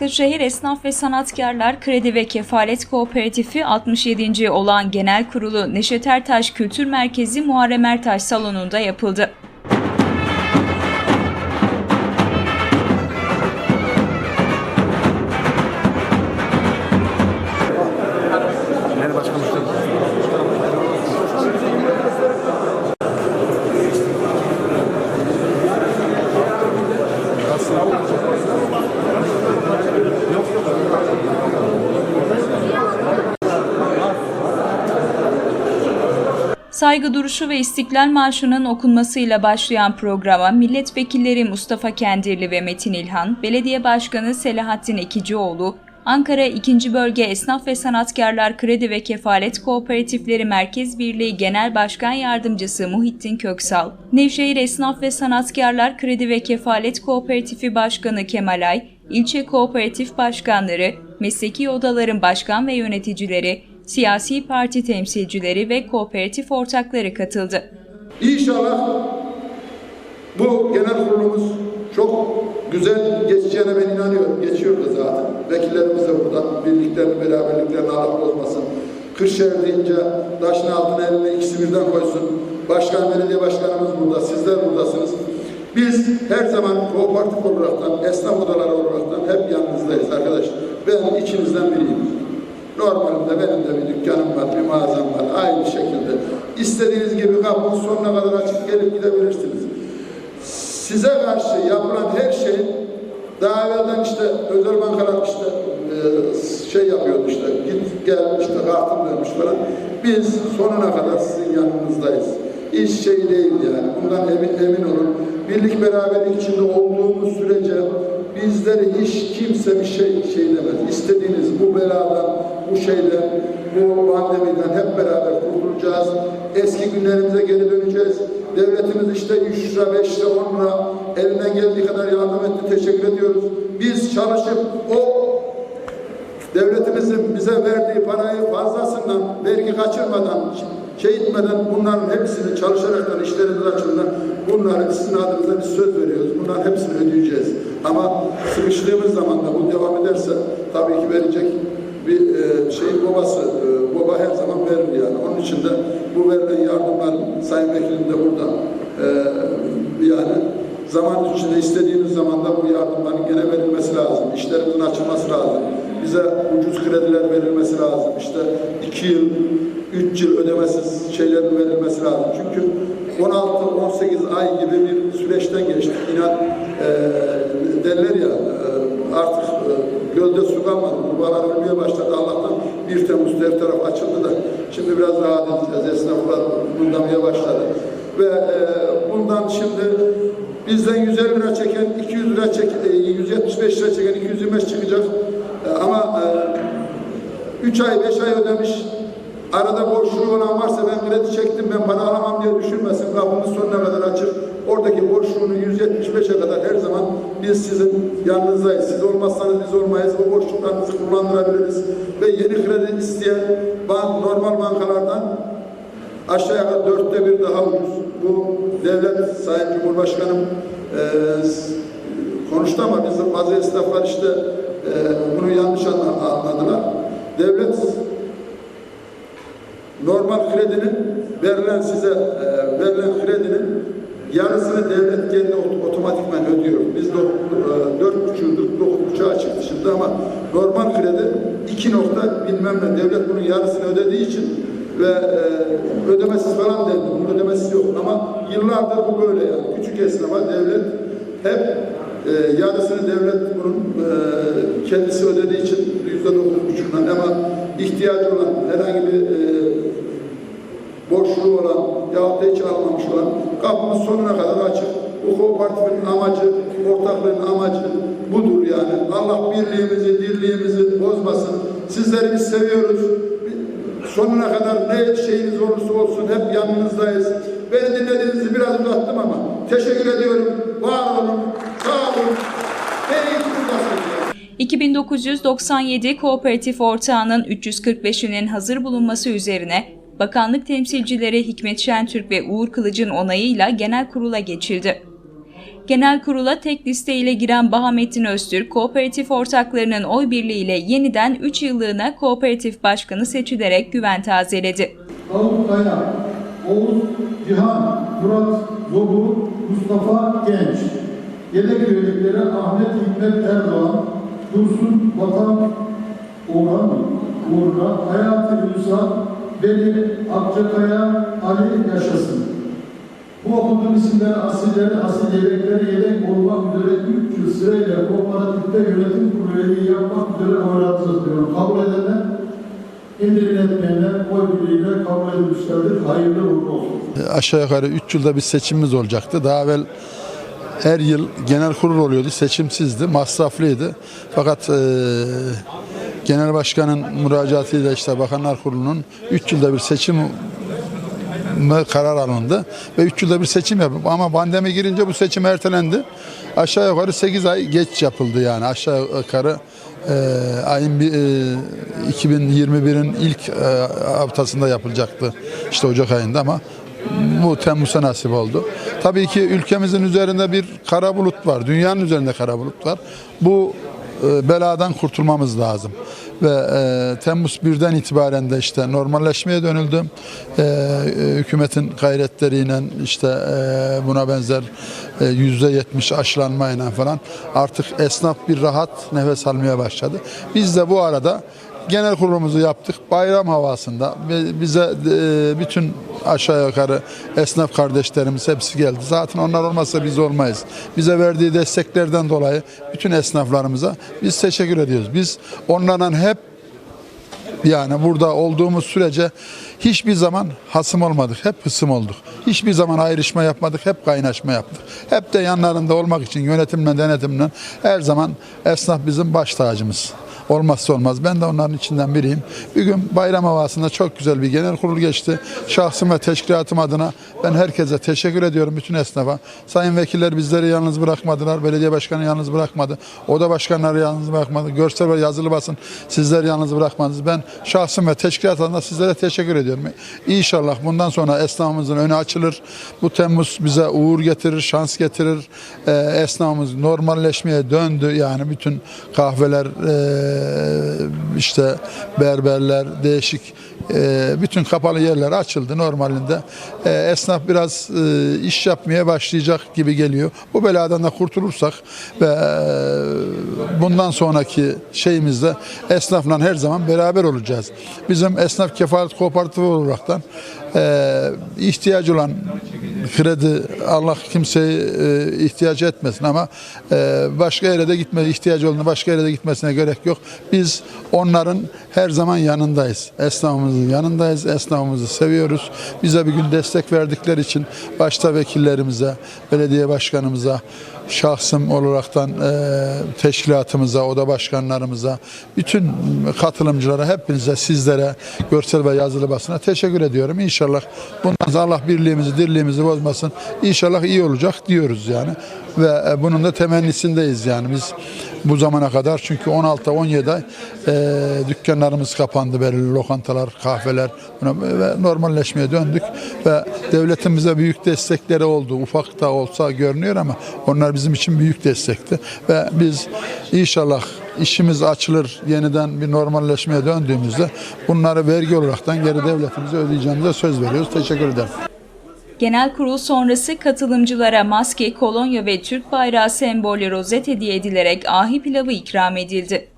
Kırşehir Esnaf ve Sanatkarlar Kredi ve Kefalet Kooperatifi 67. olan Genel Kurulu Neşet Ertaş Kültür Merkezi Muharrem Ertaş Salonu'nda yapıldı. Saygı duruşu ve İstiklal Marşı'nın okunmasıyla başlayan programa milletvekilleri Mustafa Kendirli ve Metin İlhan, Belediye Başkanı Selahattin Ekicioğlu, Ankara 2. Bölge Esnaf ve Sanatkarlar Kredi ve Kefalet Kooperatifleri Merkez Birliği Genel Başkan Yardımcısı Muhittin Köksal, Nevşehir Esnaf ve Sanatkarlar Kredi ve Kefalet Kooperatifi Başkanı Kemal Ay, ilçe kooperatif başkanları, mesleki odaların başkan ve yöneticileri, siyasi parti temsilcileri ve kooperatif ortakları katıldı. İnşallah bu genel kurulumuz çok güzel geçeceğine ben inanıyorum. Geçiyor da zaten. Vekillerimiz de burada. Birliklerini, beraberliklerini Allah bozmasın. Kırşehir deyince taşın altına eline ikisi birden koysun. Başkan, belediye başkanımız burada. Sizler buradasınız. Biz her zaman kooperatif olaraktan, esnaf odaları olaraktan hep yanınızdayız arkadaşlar. Ben içinizden biriyim. Normalde benim de bir dükkanım var, bir mağazam var. Aynı şekilde. İstediğiniz gibi kapının sonuna kadar açık gelip gidebilirsiniz. Size karşı yapılan her şey daha evvelden işte özel bankalar işte e, şey yapıyordu işte git gel işte kartın vermiş falan. Biz sonuna kadar sizin yanınızdayız. İş şey değil yani. Bundan emin, emin olun. Birlik beraberlik içinde olduğumuz sürece bizleri hiç kimse bir şey şey demez. İstediğiniz bu beladan, bu şeyden, bu pandemiden hep beraber kurtulacağız. Eski günlerimize geri döneceğiz. Devletimiz işte 3 lira, 5 lira, 10 lira elinden geldiği kadar yardım etti. Teşekkür ediyoruz. Biz çalışıp o devletimizin bize verdiği parayı fazlasından vergi kaçırmadan şey etmeden bunların hepsini çalışaraktan işlerimiz açısından bunları sizin adınıza biz söz veriyoruz. Bunların hepsini ödeyeceğiz. Ama sıkıştığımız zaman da bu devam ederse tabii ki verecek bir e, şey babası, e, baba her zaman verir yani. Onun için de bu verilen yardımlar Sayın Vekilim de burada e, yani zaman içinde istediğimiz zaman da bu yardımların gene verilmesi lazım. İşlerimizin açılması lazım. Bize ucuz krediler verilmesi lazım. İşte iki yıl, üç yıl ödemesiz şeylerin verilmesi lazım. Çünkü 16-18 ay gibi bir süreçten geçtik. İnan e, derler ya e, artık e, gölde su kalmadı. Kurbanlar ölmeye başladı. Allah'tan 1 Temmuz'da her taraf açıldı da şimdi biraz rahat edeceğiz. Esnaflar bundamaya başladı. Ve e, bundan şimdi bizden 150 lira çeken 200 lira çek, e, 175 lira çeken 225 çıkacak. E, ama e, 3 ay 5 ay ödemiş Arada borçlu olan varsa ben kredi çektim ben para alamam diye düşünmesin. Kapımız sonuna kadar açık. Oradaki borçluğunu 175'e kadar her zaman biz sizin yanınızdayız. Siz olmazsanız biz olmayız. O borçluklarınızı kullandırabiliriz. Ve yeni kredi isteyen bank, normal bankalardan aşağı yukarı dörtte bir daha ucuz. Bu devlet Sayın Cumhurbaşkanım e, konuştu ama bizim bazı esnaflar işte e, bunu yanlış anladılar. Devlet normal kredinin verilen size e, verilen kredinin yarısını devlet kendi otomatikman ödüyor. Biz e, dört buçuk dokuz buçuğa çıktı şimdi ama normal kredi iki nokta bilmem ne devlet bunun yarısını ödediği için ve e, ödemesiz falan dedi. Bunun ödemesi yok ama yıllardır bu böyle yani. Küçük esnafa devlet hep e, yarısını devlet bunun e, kendisi ödediği için yüzde dokuz buçuktan ama ihtiyacı olan herhangi bir e, borçlu olan yahut da hiç almamış olan kapımız sonuna kadar açık. Bu kooperatifin amacı, ortaklığın amacı budur yani. Allah birliğimizi, dirliğimizi bozmasın. Sizleri biz seviyoruz. Sonuna kadar ne şeyiniz olursa olsun hep yanınızdayız. Beni dinlediğinizi biraz uzattım ama teşekkür ediyorum. Var olun, sağ olun. En iyi buradasınız. 2997 kooperatif ortağının 345'inin hazır bulunması üzerine bakanlık temsilcileri Hikmet Şentürk ve Uğur Kılıç'ın onayıyla genel kurula geçildi. Genel kurula tek listeyle giren Bahamettin Öztürk, kooperatif ortaklarının oy birliğiyle yeniden 3 yıllığına kooperatif başkanı seçilerek güven tazeledi. Davut Kaya, Oğuz Cihan, Murat Zobur, Mustafa Genç. Yedek üyelikleri Ahmet Hikmet Erdoğan, Dursun Vatan Orhan, Uğur'da, Hayati Ünsal, Veli Akçakaya, Ali Yaşasın. Bu okuduğum isimler asilleri, asil yedekleri yedek olmak üzere 3 yıl sırayla kooperatifte yönetim kurulu yapmak üzere oyladınız diyorum. Kabul edenler İndirim etmeyenler oy birliğiyle kabul edilmişlerdir. Hayırlı uğurlu olsun. aşağı yukarı 3 yılda bir seçimimiz olacaktı. Daha evvel her yıl genel kurul oluyordu. Seçimsizdi, masraflıydı. Fakat e, genel başkanın müracaatıyla işte Bakanlar Kurulu'nun 3 yılda bir seçim karar alındı ve 3 yılda bir seçim yapıldı. Ama pandemi girince bu seçim ertelendi. Aşağı yukarı 8 ay geç yapıldı yani aşağı yukarı e, ayın e, 2021'in ilk e, haftasında yapılacaktı işte Ocak ayında ama bu Temmuz'a nasip oldu. Tabii ki ülkemizin üzerinde bir kara bulut var. Dünyanın üzerinde kara bulut var. Bu beladan kurtulmamız lazım. Ve e, Temmuz 1'den itibaren de işte normalleşmeye dönüldü. E, e, hükümetin gayretleriyle işte e, buna benzer e, %70 aşılanmayla falan artık esnaf bir rahat nefes almaya başladı. Biz de bu arada genel kurulumuzu yaptık. Bayram havasında bize e, bütün aşağı yukarı esnaf kardeşlerimiz hepsi geldi. Zaten onlar olmazsa biz olmayız. Bize verdiği desteklerden dolayı bütün esnaflarımıza biz teşekkür ediyoruz. Biz onlarla hep yani burada olduğumuz sürece hiçbir zaman hasım olmadık. Hep hısım olduk. Hiçbir zaman ayrışma yapmadık. Hep kaynaşma yaptık. Hep de yanlarında olmak için yönetimle denetimle her zaman esnaf bizim baş tacımız. Olmazsa olmaz. Ben de onların içinden biriyim. Bir gün bayram havasında çok güzel bir genel kurul geçti. Şahsım ve teşkilatım adına ben herkese teşekkür ediyorum bütün esnafa. Sayın vekiller bizleri yalnız bırakmadılar. Belediye başkanı yalnız bırakmadı. Oda başkanları yalnız bırakmadı. Görsel ve yazılı basın sizler yalnız bırakmadınız. Ben şahsım ve teşkilat adına sizlere teşekkür ediyorum. İnşallah bundan sonra esnafımızın önü açılır. Bu Temmuz bize uğur getirir, şans getirir. Ee, esnafımız normalleşmeye döndü. Yani bütün kahveler, e, işte berberler, değişik e, bütün kapalı yerler açıldı normalinde. E, esnaf biraz e, iş yapmaya başlayacak gibi geliyor. Bu beladan da kurtulursak ve e, bundan sonraki şeyimizde esnafla her zaman beraber olacağız. Bizim esnaf kefalet kooperatifi olaraktan e, ihtiyacı olan kredi Allah kimseyi e, ihtiyaç etmesin ama e, başka yere de gitme ihtiyacı olduğunda başka yere de gitmesine gerek yok. Biz onların her zaman yanındayız. Esnafımızın yanındayız. Esnafımızı seviyoruz. Bize bir gün destek verdikleri için başta vekillerimize, belediye başkanımıza, şahsım olaraktan e, teşkilatımıza, oda başkanlarımıza, bütün katılımcılara, hepinize, sizlere, görsel ve yazılı basına teşekkür ediyorum. İnşallah bundan sonra Allah birliğimizi, dirliğimizi bozmasın. İnşallah iyi olacak diyoruz yani. Ve e, bunun da temennisindeyiz yani biz bu zamana kadar çünkü 16-17 ay e, dükkanlarımız kapandı belirli lokantalar, kahveler ve normalleşmeye döndük ve devletin bize büyük destekleri oldu. Ufak da olsa görünüyor ama onlar bizim için büyük destekti ve biz inşallah işimiz açılır yeniden bir normalleşmeye döndüğümüzde bunları vergi olaraktan geri devletimize ödeyeceğimize söz veriyoruz. Teşekkür ederim. Genel kurul sonrası katılımcılara maske, kolonya ve Türk bayrağı sembolü rozet hediye edilerek ahi pilavı ikram edildi.